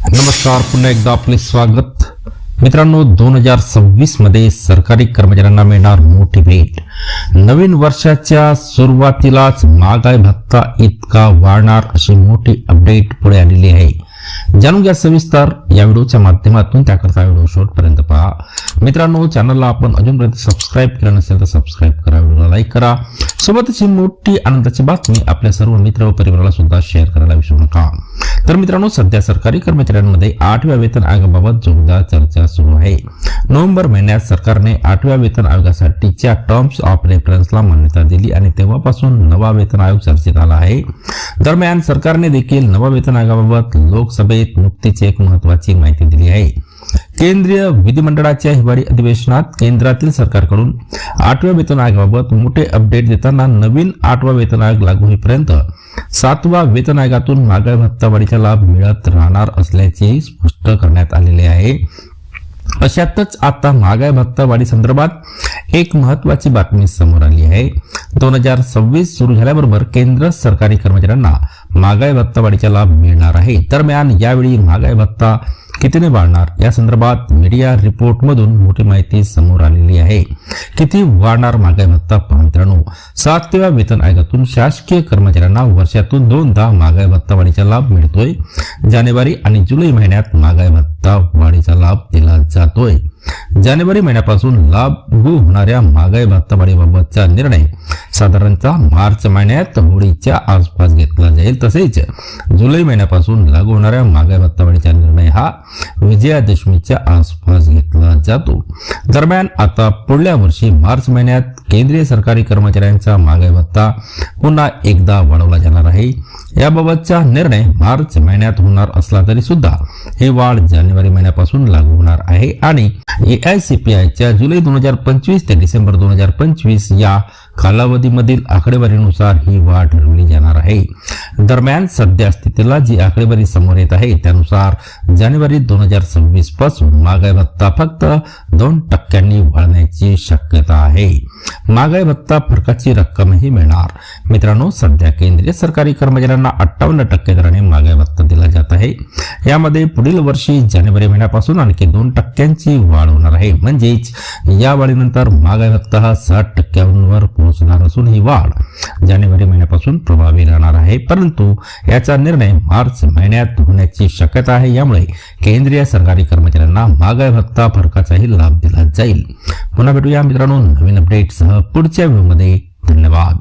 नमस्कार पुन्हा एकदा आपले स्वागत. मित्रांनो दोन हजार सव्वीसमध्ये सरकारी कर्मचाऱ्यांना मिळणार मोठी भेट. नवीन वर्षाच्या सुरुवातीलाच महागाई भत्ता इतका वाढणार अशी मोठी अपडेट पुढे आलेली आहे. जाणून घ्या सविस्तर या व्हिडिओच्या माध्यमातून. त्याकरता व्हिडिओ शेवटपर्यंत पहा. मित्रांनो चॅनलला आपण अजूनपर्यंत सबस्क्राईब केलं नसेल तर सबस्क्राईब करा. चॅनलला लाईक करा. सोबतच ही मोठी आनंदाची बातमी आपल्या सर्व मित्र व परिवाराला सुद्धा शेअर करायला विसरू नका. तर मित्रांनो सध्या सरकारी कर्मचाऱ्यांमध्ये आठव्या वेतन आयोगाबाबत जोरदार चर्चा सुरू आहे. नोव्हेंबर महिन्यात सरकारने आठव्या वेतन आयोगासाठीच्या टर्म्स ऑफ रेफरन्सला मान्यता दिली आणि तेव्हापासून नवा वेतन आयोग चर्चेत आला आहे. दरम्यान सरकारने देखील नवा वेतन आयोगाबाबत लोकसभेत नुकतीच एक महत्वाची माहिती दिली आहे. केंद्रीय विधिमंडळाच्या हिवाळी अधिवेशनात केंद्रातील सरकारकडून आठव्या वेतन आयोगाबाबत मोठे अपडेट देताना नवीन आठवा वेतन आयोग लागू होईपर्यंत सातवा वेतन आयोगातून महागाई भत्तावाढीचा लाभ मिळत राहणार असल्याचे स्पष्ट करण्यात आलेले आहे. अशातच आता महागाई भत्ता वाढी संदर्भात एक महत्वाची बातमी समोर आली आहे. दोन हजार सव्वीस सुरू झाल्याबरोबर केंद्र सरकारी कर्मचाऱ्यांना महागाई भत्ता वाढीचा लाभ मिळणार आहे. दरम्यान यावेळी महागाई भत्ता कितीने वाढणार? या संदर्भात मीडिया रिपोर्टमधून मोठी माहिती समोर आलेली आहे. किती वाढणार महागाई भत्ता? पहा मित्रांनो सातव्या वेतन आयोगातून शासकीय कर्मचाऱ्यांना वर्षातून दोनदा महागाई भत्ता वाढीचा लाभ मिळतोय. जानेवारी आणि जुलै महिन्यात महागाई भत्ता वाढीचा लाभ दिला जातोय. जानेवारी महिन्यापासून लागू होणाऱ्या महागाई भत्तावाढीबाबतचा निर्णय साधारणतः मार्च महिन्यात होळीच्या आसपास घेतला जाईल. तसेच जुलै महिन्यापासून लागू होणाऱ्या महागाई भत्तावाढीचा निर्णय हा विजयादशमीच्या आसपास घेतला जातो. दरम्यान आता पुढल्या वर्षी मार्च महिन्यात केंद्रीय सरकारी कर्मचाऱ्यांचा महागाई भत्ता पुन्हा एकदा वाढवला जाणार आहे. याबाबतचा निर्णय मार्च महिन्यात होणार असला तरी सुद्धा ही वाढ जानेवारी महिन्यापासून लागू होणार आहे आणि एआयसीपीआयच्या जुलै दोन हजार पंचवीस ते डिसेंबर दोन हजार पंचवीस या कालावधीमधील आकडेवारीनुसार ही वाढ ठरवली जाणार आहे. दरम्यान सध्या स्थितीला जी आकडेवारी समोर येत आहे त्यानुसार जानेवारी दोन हजार सव्वीसपासून महागाई भत्ता फक्त दोन टक्क्यांनी वाढण्याची शक्यता आहे. महागाई भत्ता फरकाची रक्कमही मिळणार. मित्रांनो सध्या केंद्रीय सरकारी कर्मचाऱ्यांना अठ्ठावन्न टक्के दराने महागाई भत्ता दिला जात आहे. यामध्ये पुढील वर्षी जानेवारी महिन्यापासून आणखी दोन टक्क्यांची वाढ होणार आहे. म्हणजेच या वाढीनंतर महागाई भत्ता हा साठ टक्क्यांवर पोहोचणार असून ही वाढ जानेवारी महिन्यापासून प्रभावी राहणार आहे. परंतु याचा निर्णय मार्च महिन्यात होण्याची शक्यता आहे. यामुळे केंद्रीय सरकारी कर्मचाऱ्यांना महागाई भत्ता फरकाचाही लाभ दिला जाईल. पुन्हा भेटूया मित्रांनो नवीन अपडेटसह पुढच्या व्हिडिओमध्ये धन्यवाद.